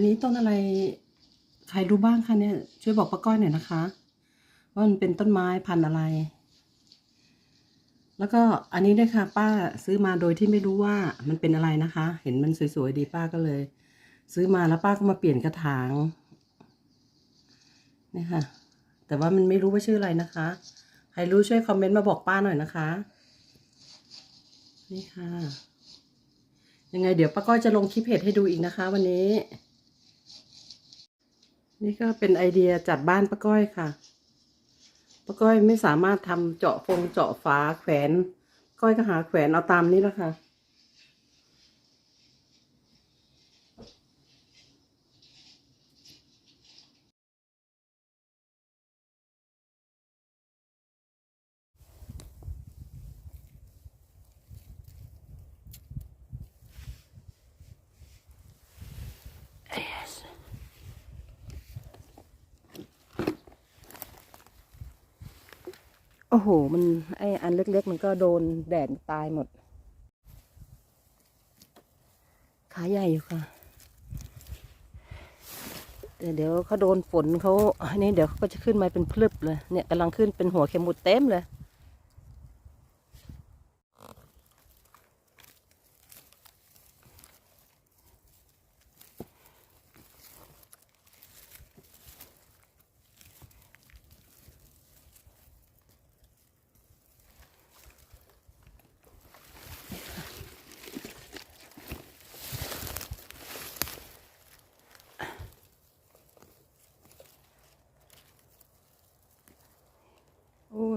นนี้ต้นอะไรใครรู้บ้างคะเนี่ย ช่วยบอกป้าก้อยหน่อยนะคะ ว่ามันเป็นต้นไม้พันธุ์อะไร แล้วก็อันนี้ด้วยค่ะ ป้าซื้อมาโดยที่ไม่รู้ว่ามันเป็นอะไรนะคะ เห็นมันสวยๆดีป้าก็เลย ซื้อมาแล้วป้าก็มาเปลี่ยนกระถางนี่ค่ะ แต่ว่ามันไม่รู้ว่าชื่ออะไรนะคะ ใครรู้ช่วยคอมเมนต์มาบอกป้าหน่อยนะคะ นี่ค่ะ ยังไงเดี๋ยวป้าก้อยจะลงคลิปเพจให้ดูอีกนะคะ วันนี้ นี่ก็เป็นไอเดียจัดบ้านป้าก้อยค่ะป้าก้อยไม่สามารถทำเจาะฟงเจาะฝาแขวน ก้อยก็หาแขวนเอาตามนี้แล้วค่ะ โอ้โห มันไออันเล็กๆ มันก็โดนแดดตายหมด ขาใหญ่อยู่ค่ะแต่เดี๋ยวเขาโดนฝนเขาอันนี้เดี๋ยวเขาก็จะขึ้นมาเป็นพลึบเลย เนี่ยกำลังขึ้นเป็นหัวเข็มหมุดเต็มเลย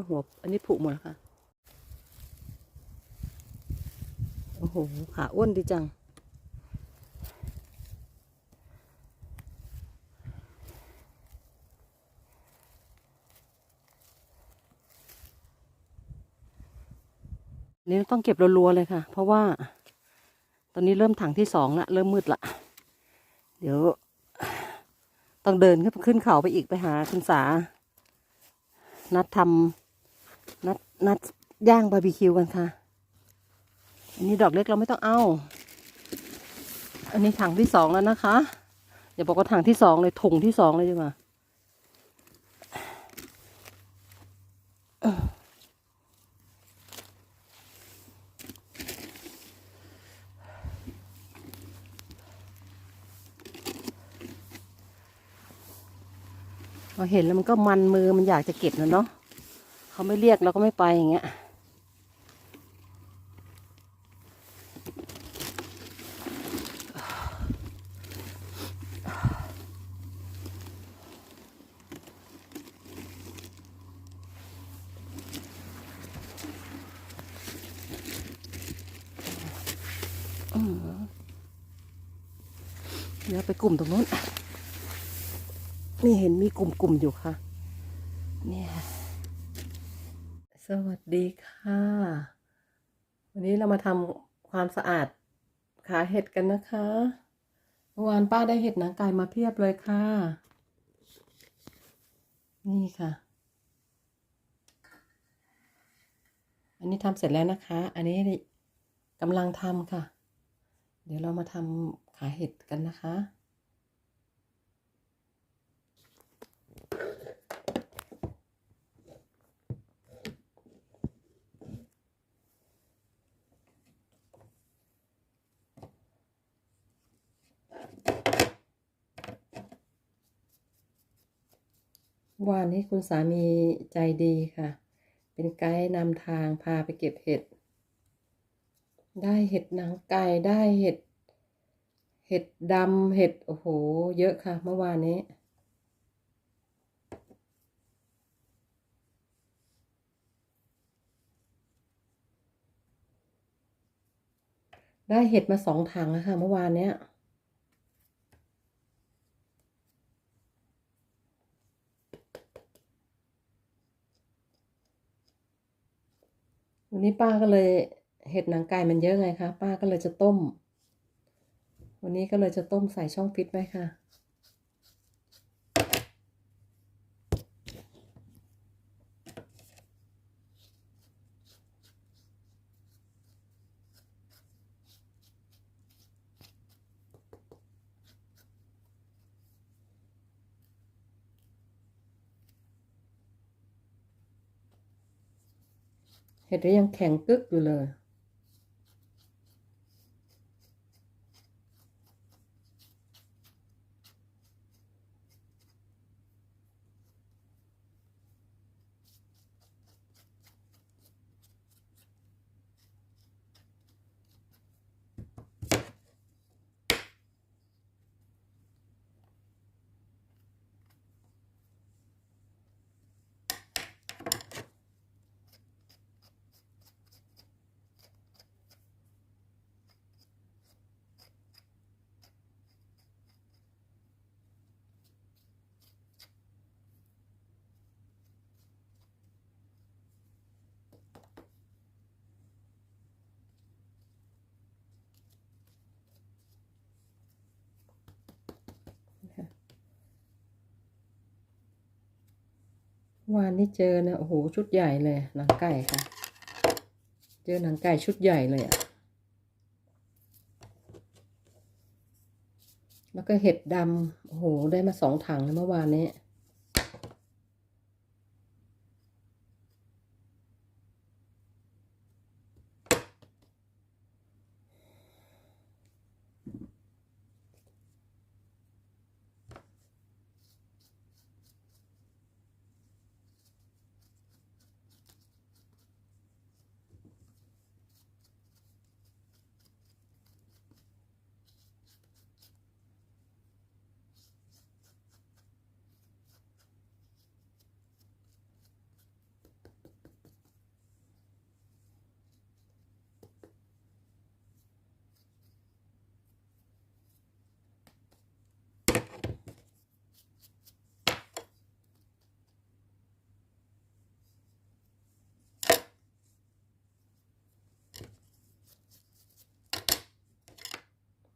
หัว อันนี้ผุหมดแล้วค่ะ โอ้โห ขาอ้วนดีจัง นี่ต้องเก็บรัวๆเลยค่ะ เพราะว่า ตอนนี้เริ่มถังที่สองละเริ่มมืดละ เดี๋ยวต้องเดินขึ้นขึ้นเขาไปอีกไปหาคุณสา นัดทำ นัดนัดย่างบาร์บีคิวกันค่ะ อันนี้ดอกเล็กเราไม่ต้องเอา อันนี้ถังที่สองแล้วนะคะ อย่าบอกว่าถังที่สองเลยถุงที่สองเลยดีกว่าพอเห็นแล้วมันก็มันมือมันอยากจะเก็บนะเนาะ เขาไม่เรียกเราก็ไม่ไปอย่างเงี้ยเดี๋ยวไปกลุ่มตรงนู้นนี่เห็นมีกลุ่มๆอยู่ค่ะ เนี่ย สวัสดีค่ะ วันนี้เรามาทำความสะอาดขาเห็ดกันนะคะเมื่อวานป้าได้เห็ดหนางไก่มาเพียบเลยค่ะ นี่ค่ะ อันนี้ทำเสร็จแล้วนะคะ อันนี้กำลังทำค่ะ เดี๋ยวเรามาทำขาเห็ดกันนะคะ วานนี้คุณสามีใจดีค่ะ เป็นไกด์นำทางพาไปเก็บเห็ด ได้เห็ดหนังไก่ได้เห็ด เห็ดดำเห็ดโอ้โห เยอะค่ะ เมื่อวานนี้ได้เห็ดมาสองถังอะค่ะเมื่อวานเนี้ย นี้ป้าก็เลยเห็ดหนังไก่มันเยอะไงคะ ป้าก็เลยจะต้ม วันนี้ก็เลยจะต้มใส่ช่องฟิตไว้ค่ะ เห็ดก็ยังแข็งกึกอยู่เลย วานนี่เจอนะโอ้โหชุดใหญ่เลยหนังไก่ค่ะ เจอหนังไก่ชุดใหญ่เลยอะ่ะแล้วก็เห็ดดำโอ้โหได้มาสองถังเลยเมื่อวานนี้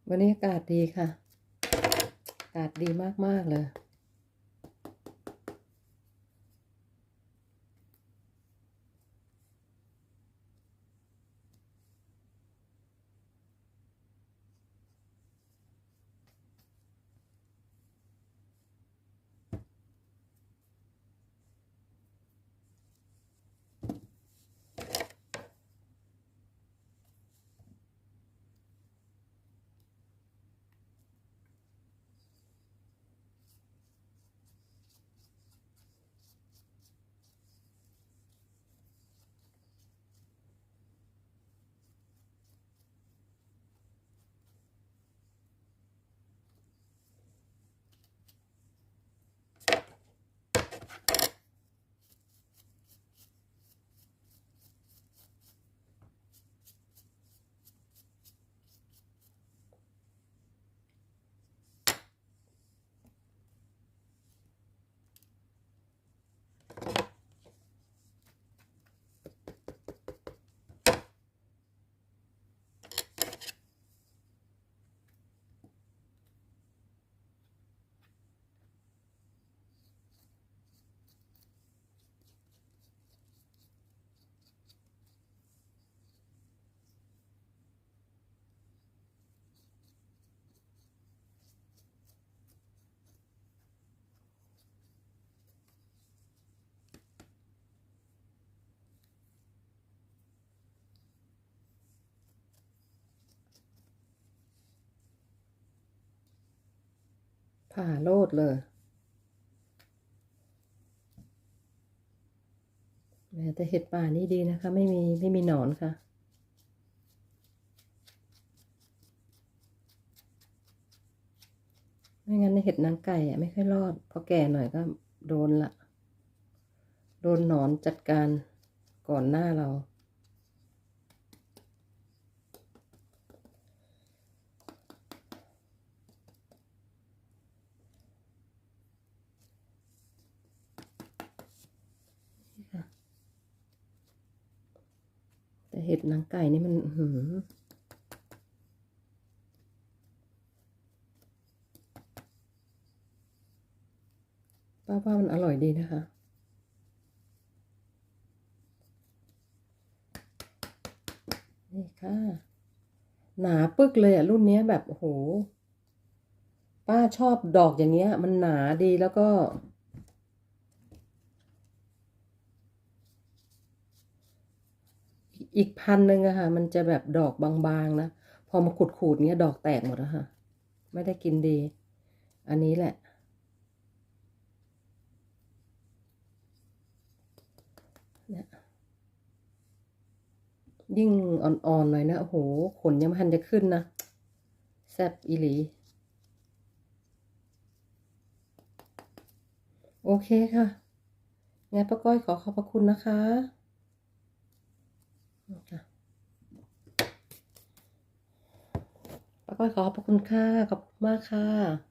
วันนี้อากาศดีค่ะ อากาศดีมาก ๆ เลย ผ่าโลดเลยแต่เห็ดป่านี่ดีนะคะ ไม่มีไม่มีหนอนค่ะ ไม่งั้นในเห็ดนางไก่อะไม่ค่อยรอด พอแก่หน่อยก็โดนละ โดนหนอนจัดการก่อนหน้าเรา แต่เห็ดหนังไก่นี่มันหือป้าว่ามันอร่อยดีนะคะนี่ค่ะ หนาปึกเลยอะรุ่นเนี้ยแบบโอ้โห ป้าชอบดอกอย่างเงี้ย มันหนาดีแล้วก็ อีกพันหนึ่งอะค่ะ มันจะแบบดอกบางๆนะ พอมาขูดๆเนี้ยดอกแตกหมดแล้วค่ะ ไม่ได้กินดี อันนี้แหละเนี่ยยิ่งอ่อนๆหน่อยนะโอ้โห ขนยังไม่ทันจะขึ้นนะ แซบอีหลี โอเคค่ะ งั้นป้าก้อยขอขอบพระคุณนะคะ ป้าก้อยขอขอบคุณค่ะ ขอบคุณมากค่ะ